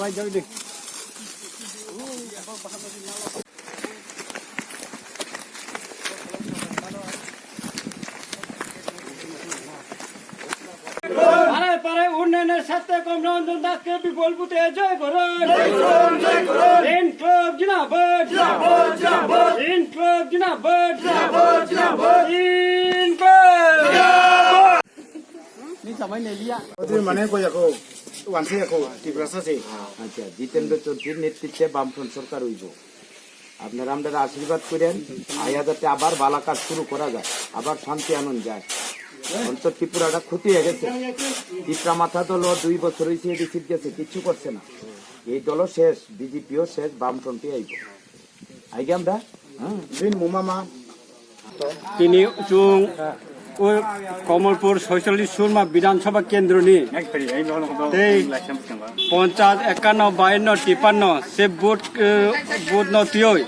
ভাই যাবি দেখ। উন্নয়নের সাথে কমলানন্দন দাসকে বিপুল বুতে জয় করুন ইন ক্লাব জিনাবাদ ইন ক্লাব জিনাবাদ ইন ক্লাব মানে আচ্ছা জিতেন্দ্র চৌধুরীর নেতৃত্বে বামফ্রন্ট সরকার হইব আপনারা আমরা আশীর্বাদ করেন আয়া যাতে আবার বালা কাজ শুরু করা যায় আবার শান্তি আনন্দ যায়। অন্তর ত্রিপুরাটা ক্ষতি হয়ে গেছে। ত্রিপুরা মাথা দল দুই বছর হয়েছে রিসিভ গেছে কিচ্ছু করছে না। এই দলও শেষ বিজেপিও শেষ বামফ্রন্টে আইব আইগে আমরা হ্যাঁ বিন মুমামা। তিনি চুং। ও কমলপুর ছয়চল্লিশ সুরমা বিধানসভা কেন্দ্র নিয়ে। এই পঞ্চাশ, একান্ন, বায়ান্ন, তিপ্পান্ন সে বুট বুট নথিয়ই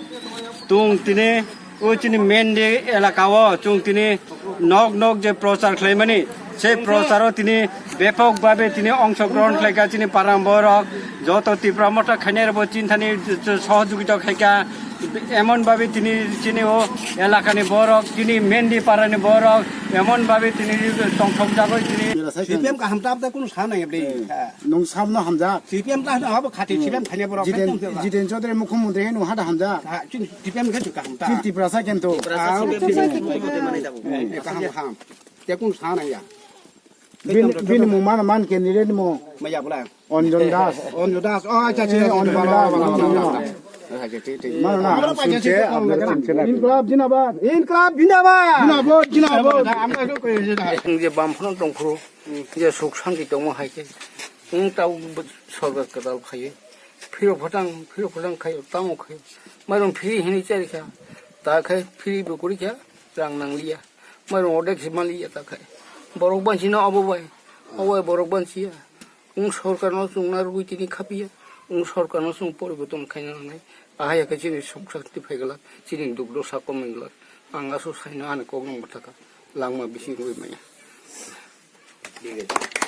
তুং তিনি ওই তিনি মেন যে এলাকাও চুং তিনি নক নক যে প্রচার খাইমানি সেই প্রচারও তিনি ব্যাপকভাবে তিনি অংশগ্রহণ খাইকা তিনি পারাম্বর যত তীব্র মতো খাইনের চিন্তানি সহযোগিতা খাইকা এমনভাবে তিনি তিনি ও এলাকানি বরক তিনি মেন্ডি পারানি বরক এমনভাবে তিনি সংসদ যাবে তিনি সিপিএম কা হামতা আপদা কোনো সানা এবলি নং সামনা হামজা। সিপিএম কা হাব খাতি সিপিএম খানে বড় জিতেন জিতেন চৌধুরী মুখ্যমন্ত্রী নু হাটা হামজা। সিপিএম কে কা হামতা। কি ত্রিপুরা সা কিন্তু কা হাম হাম। তে কোন ইয়া বিন বিন মান মো বলা। অঞ্জন দাস। অন দাস। ও আচ্ছা আচ্ছা অঞ্জন দাস। যে বামফ্রন্ট দংখ্র যে সুখ শান্তি দङ হাইছে তাও সরকার কাদাল খাইয়ে ফিরো ফটাং ফিরো ফটাং খাইও তাও খাইও মারুন ফিরি হিনি চারিখা তা খাই ফিরি বকুরি খা রাং নাংলিয়া মারুন অর্ধেক সিমালিয়া তা খাই বরক বাঁচি না অববাই অবয় বরক বাঁচিয়া উং সরকার চুংনা রুই তিনি খাপিয়া উং সরকার চুং পরিবর্তন খাইনা নাই ahaya ke chini somsak ti phegala chini dugdo sa komingla pangaso saina ane kognong taka langma bisi ngoi maya ঠিক আছে